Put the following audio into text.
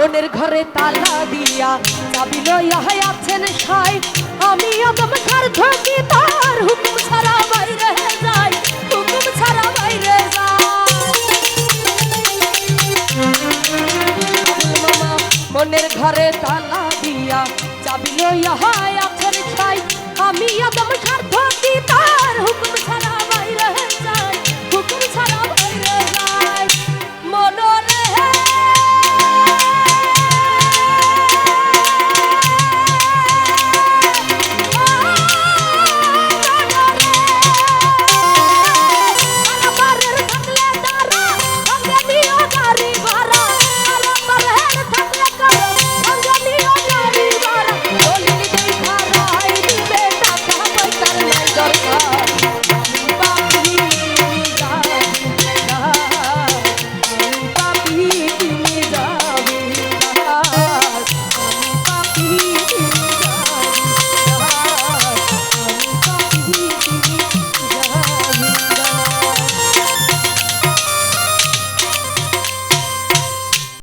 মনের ঘরে তালা দিয়া চাবি লইয়া আছেন সাই। আমি আদম ঘর থাকি তার হুকুম ছাড়া বাইরে যাই, হুকুম ছাড়া বাইরে যাই। মনের ঘরে তালা দিয়া চাবি লইয়া আছেন সাই। আমি আদম ঘর